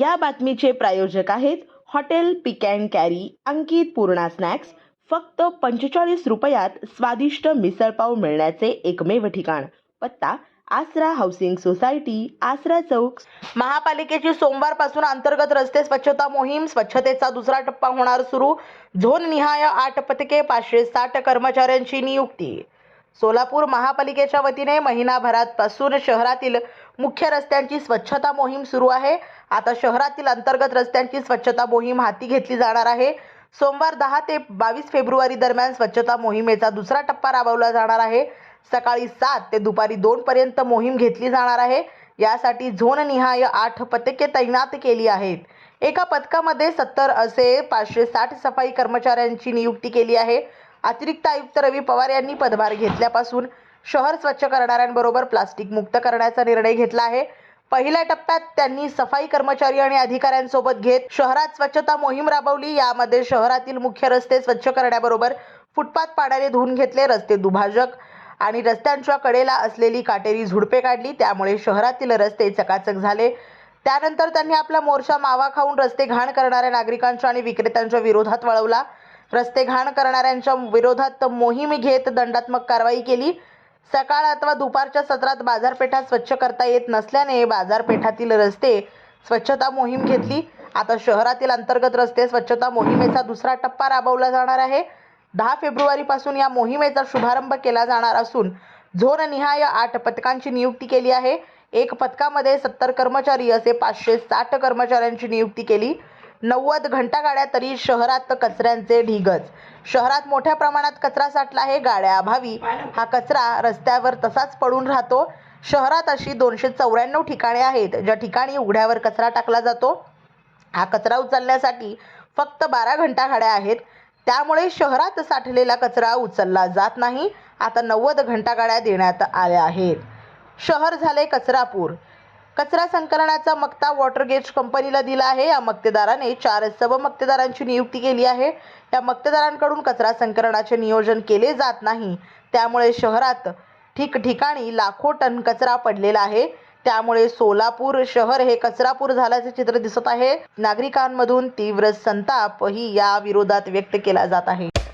या बातमीचे प्रायोजक आहेत hotel pick and carry Ankit Purna snacks. फक्त पंचेचाळीस रुपयात स्वादिष्ट मिसळपाव मिळण्याचे एकमेव ठिकाण. पत्ता आसरा हाऊसिंग सोसायटी आसरा चौक. महापालिकेची सोमवारपासून अंतर्गत रस्ते स्वच्छता मोहीम स्वच्छतेचा दुसरा टप्पा होणार सुरू. झोन निहाय आठ पथके पाचशे साठ कर्मचाऱ्यांची नियुक्ती. सोलापूर महापालिकेच्या वतीने महिनाभरात पासून शहरातील मुख्य रस्त्यांची स्वच्छता मोहीम सुरू आहे. आता शहरातील अंतर्गत रस्त्यांची स्वच्छता मोहीम हाती घेतली जाणार आहे. सोमवार दहा ते बावीस फेब्रुवारी दरम्यान स्वच्छता मोहिमेचा दुसरा टप्पा राबवला जाणार आहे. सकाळी सात ते दुपारी दोन पर्यंत मोहीम घेतली जाणार आहे. यासाठी झोननिहाय आठ पथके तैनात केली आहेत. एका पथकामध्ये सत्तर असे पाचशे साठ सफाई कर्मचाऱ्यांची नियुक्ती केली आहे. अतिरिक्त आयुक्त रवी पवार यांनी पदभार घेतल्यापासून शहर स्वच्छ करणाऱ्यांबरोबर प्लास्टिक मुक्त करण्याचा निर्णय घेतला आहे. पहिल्या टप्प्यात त्यांनी सफाई कर्मचारी आणि अधिकाऱ्यांसोबत घेत शहरात स्वच्छता मोहीम राबवली. यामध्ये शहरातील मुख्य रस्ते स्वच्छ करण्याबरोबर फुटपाथ पाण्याने धुवून घेतले रस्ते दुभाजक आणि रस्त्यांच्या कडेला असलेली काटेरी झुडपे काढली. त्यामुळे शहरातील रस्ते चकाचक झाले. त्यानंतर त्यांनी आपला मोर्चा मावा खाऊन रस्ते घाण करणाऱ्या नागरिकांच्या आणि विक्रेत्यांच्या विरोधात वळवला. रस्ते घाण करणाऱ्यांच्या विरोधात मोहीम घेत दंडात्मक कारवाई केली. सकाळ अथवा दुपारच्या सत्रात बाजारपेठा स्वच्छ करता येत नसल्याने बाजारपेठातील रस्ते स्वच्छता मोहीम घेतली. आता शहरातील अंतर्गत रस्ते स्वच्छता मोहिमेचा दुसरा टप्पा राबवला जाणार आहे. दहा फेब्रुवारीपासून या मोहिमेचा शुभारंभ केला जाणार असून झोन निहाय आठ पथकांची नियुक्ती केली आहे. एक पथकामध्ये सत्तर कर्मचारी असे पाचशे साठ कर्मचाऱ्यांची नियुक्ती केली. नव्वद घंटा गाड्या तरी शहरात कचऱ्यांचे ढिगच. शहरात मोठ्या प्रमाणात कचरा साठला आहे गाड्या अभावी. हा कचरा रस्त्यावर तसाच पडून राहतो. शहरात अशी दोनशे चौऱ्याण्णव ठिकाणे आहेत ज्या ठिकाणी उघड्यावर कचरा टाकला जातो. हा कचरा उचलण्यासाठी फक्त बारा घंटा गाड्या आहेत. त्यामुळे शहरात साठलेला कचरा उचलला जात नाही. आता नव्वद घंटा गाड्या देण्यात आल्या आहेत. शहर झाले कचरापूर. कचरा संकलनाचा मक्ता वॉटरगेज कंपनीला दिला आहे. या मक्तेदाराने चार सब मक्तेदारांची नियुक्ती केली आहे. या मक्तेदारांकडून कचरा संकलनाचे नियोजन केले जात नाही. त्यामुळे शहरात ठिकठिकाणी लाखो टन कचरा पडलेला आहे. त्यामुळे सोलापूर शहर हे कचरापूर झाल्याचे चित्र दिसत आहे. नागरिकांमधून तीव्र संताप ही या विरोधात व्यक्त केला जात आहे.